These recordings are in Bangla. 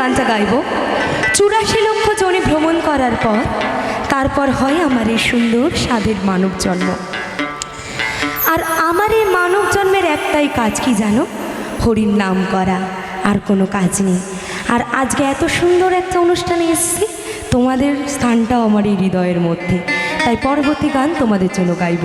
গানটা গাইব। চুরাশি লক্ষ জনে ভ্রমণ করার পর, তারপর হয় আমার এই সুন্দর স্বাদের মানব জন্ম। আর আমার এই মানব জন্মের একটাই কাজ কি জানো? হরির নাম করা, আর কোনো কাজ নেই। আর আজকে এত সুন্দর একটা অনুষ্ঠানে এসেছি, তোমাদের স্থানটাও আমার এই হৃদয়ের মধ্যে। তাই পরবর্তী গান তোমাদের জন্য গাইব।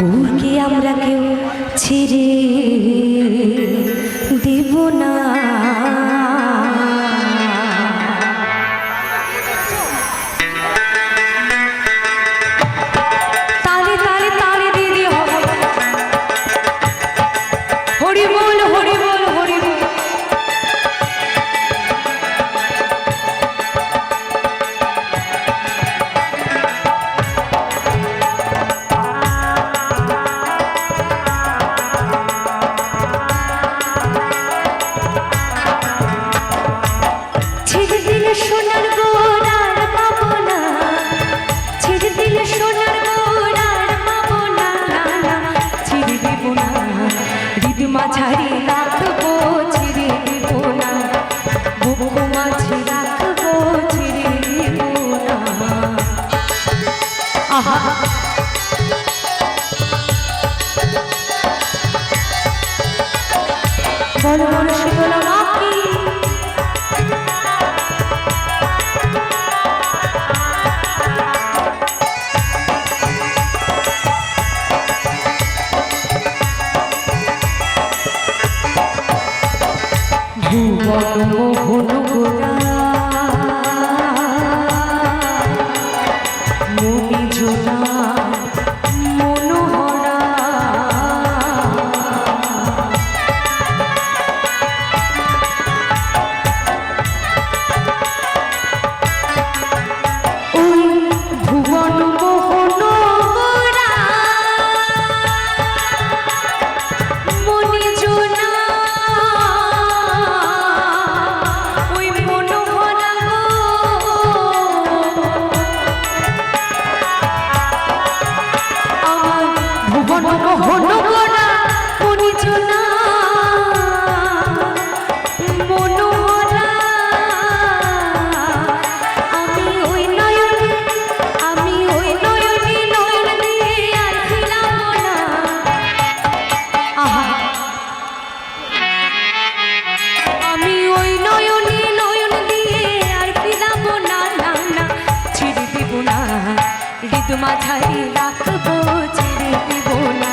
গৌরকে আমরা কেউ ছেড়ে দেব না। মাঝারি রাখব ছেড়ে দেব না।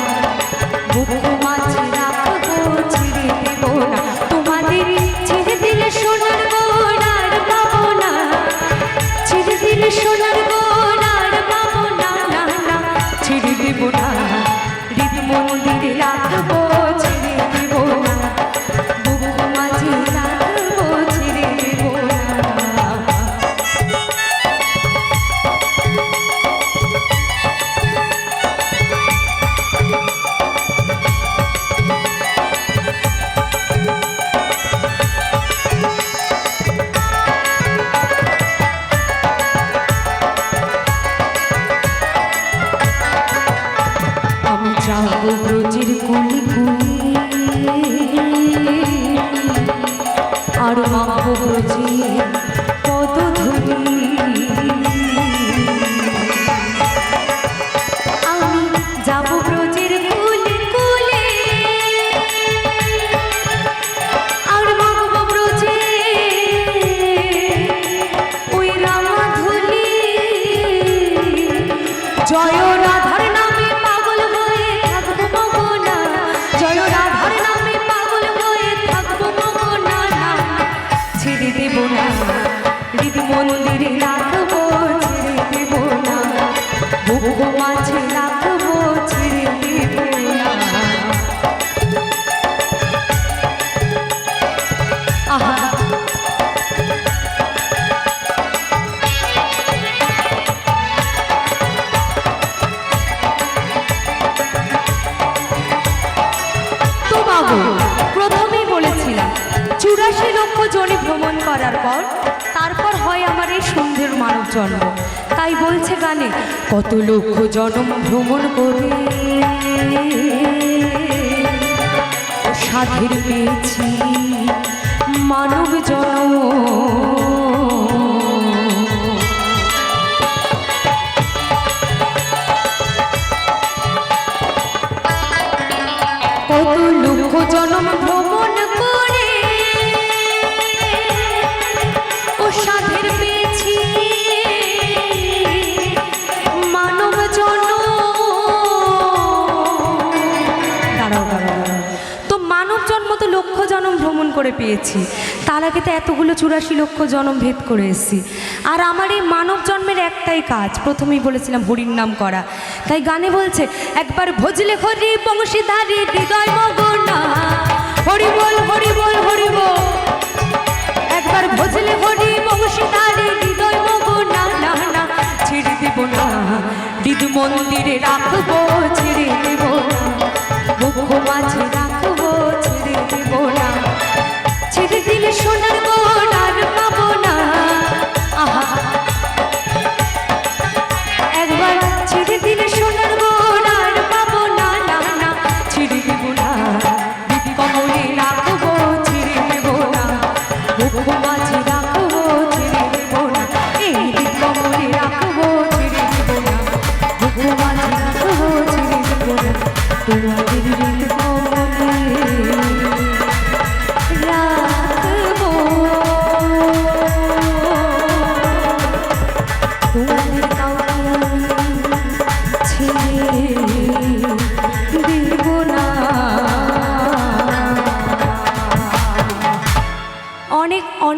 জনে করার পর তারপর হয় আমার এই সুন্দর মানব জন্ম তাই বলছে গানে, কত লক্ষ জন্ম ভ্রমণ করে সাধের পেয়েছি মানব জন্ম কত লক্ষ জনম ভ্রমণ করে পেয়েছি। তার আগে তো এতগুলো চুরাশি লক্ষ জনম ভেদ করে এসেছি। আর আমার এই মানব জন্মের একটাই কাজ, প্রথমেই বলেছিলাম হরির নাম করা। তাই গানে বলছে, একবার ভজলে হরি বংশীধারী হৃদয় মগনা হরি বল হরি বল হরি বল। একবার ভজলে হরি বংশীধারী হৃদয় মগনা না না ছেড়ে দিব না। দিদ মন্দিরে রাখব